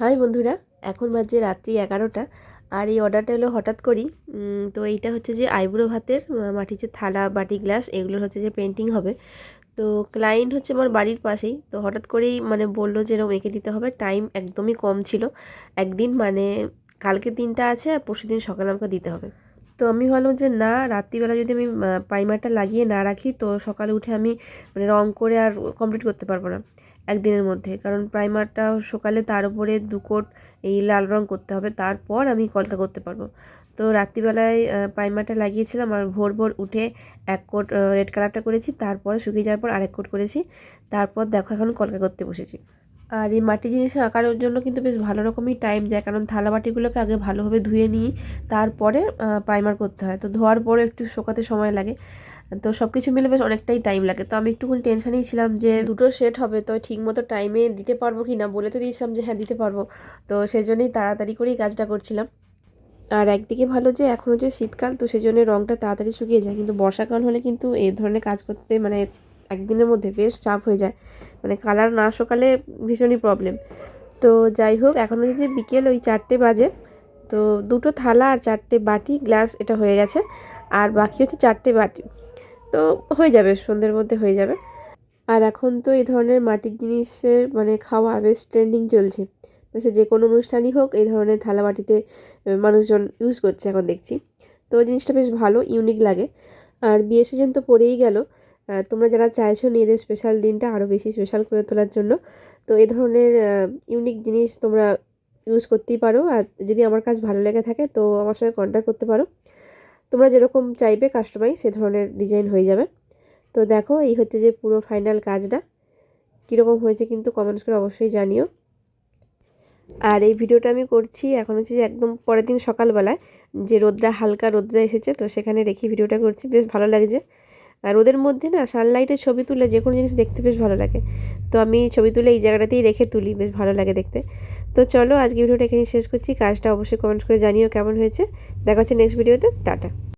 High বন্ধুরা, এখন বাজে রাত্রি এগারোটা আর এই অর্ডারটা হলো হঠাৎ করি তো এইটা হচ্ছে যে আইবুড়ো ভাতের মাটির যে থালা, বাটি, গ্লাস, এগুলোর হচ্ছে যে পেন্টিং হবে। তো ক্লায়েন্ট হচ্ছে আমার বাড়ির পাশেই, তো হঠাৎ করেই মানে বলল যে এরকম এঁকে দিতে হবে টাইম একদমই কম ছিল। একদিন মানে কালকে দিনটা আছে আর পরশু দিন সকালে আমাকে দিতে হবে। তো আমি ভাবলাম যে না, রাত্রিবেলা যদি আমি প্রাইমারটা লাগিয়ে না রাখি, তো সকালে উঠে আমি মানে রং করে আর কমপ্লিট করতে পারব না। একদিনের মধ্যে। কারণ প্রাইমারটা সকালে তার উপরে দু কোট এই লাল রং করতে হবে, তারপর আমি কলকা করতে পারব। তো রাত্রিবেলায় প্রাইমারটা লাগিয়েছিলাম আর ভোর ভোর উঠে এক কোট রেড কালারটা করেছি, তারপরে শুকিয়ে যাওয়ার পর আরেক কোট করেছি, তারপর দেখো এখন কলকা করতে বসেছি। আর এই মাটি জিনিসে আঁকার জন্য কিন্তু বেশ ভালো রকমই টাইম যায়, কারণ থালা বাটিগুলোকে আগে ভালোভাবে ধুয়ে নিই, তারপরে প্রাইমার করতে হয়। তো ধোয়ার পরে একটু শোকাতে সময় লাগে। তো সব কিছু মিলে বেশ অনেকটাই টাইম লাগে। তো আমি একটুখানি টেনশানেই ছিলাম যে দুটো সেট হবে, তো ঠিক মতো টাইমে দিতে পারব কি না বলে তো দিয়েছিলাম যে হ্যাঁ দিতে পারব। তো সেই জন্যই তাড়াতাড়ি করেই কাজটা করছিলাম। আর একদিকে ভালো যে এখনও যে শীতকাল, তো সেই জন্য রঙটা তাড়াতাড়ি শুকিয়ে যায়। কিন্তু বর্ষাকাল হলে কিন্তু এই ধরনের কাজ করতে মানে একদিনের মধ্যে বেশ চাপ হয়ে যায়। মানে কালার না শুকালে ভীষণই প্রবলেম তো যাই হোক, এখন হচ্ছে যে বিকেল ওই চারটে বাজে। তো দুটো থালা আর চারটে বাটি গ্লাস এটা হয়ে গেছে। আর বাকি হচ্ছে চারটে বাটি। তো হয়ে যাবে, সন্ধ্যের মধ্যে হয়ে যাবে। আর এখন তো এই ধরনের মাটির জিনিসের মানে খাওয়া বেশ ট্রেন্ডিং চলছে। সে যে কোনো অনুষ্ঠানই হোক, এই ধরনের থালা বাটিতে মানুষজন ইউজ করছে এখন দেখছি। তো জিনিসটা বেশ ভালো ইউনিক লাগে। আর বিয়ে সিজন তো পড়েই গেল। তোমরা যারা চাইছো নিজেদের স্পেশাল দিনটা আরও বেশি স্পেশাল করে তোলার জন্য, তো এই ধরনের ইউনিক জিনিস তোমরা ইউজ করতেই পারো। আর যদি আমার কাজ ভালো লেগে থাকে, তো আমার সঙ্গে কন্ট্যাক্ট করতে পারো। তোমরা যেরকম চাইবে কাস্টমাইজ সে ধরনের ডিজাইন হয়ে যাবে। তো দেখো, এই হচ্ছে যে পুরো ফাইনাল কাজটা। কীরকম হয়েছে কিন্তু কমেন্টস করে অবশ্যই জানিও। আর এই ভিডিওটা আমি করছি এখন হচ্ছে যে একদম পরের দিন সকালবেলায় যে রোদটা হালকা রোদটা এসেছে, তো সেখানে রেখে ভিডিওটা করছি। বেশ ভালো লাগছে আর রোদের মধ্যে না সানলাইটের ছবি তুলে যে কোনো জিনিস দেখতে বেশ ভালো লাগে। তো আমি ছবি তুলে এই জায়গাটাতেই রেখে তুলি, বেশ ভালো লাগে দেখতে। তো চলো আজকে ভিডিওটা এখানে শেষ করছি। কাজটা অবশ্যই কমেন্টস করে জানিও কেমন হয়েছে। দেখা হচ্ছে নেক্সট ভিডিওতে টাটা।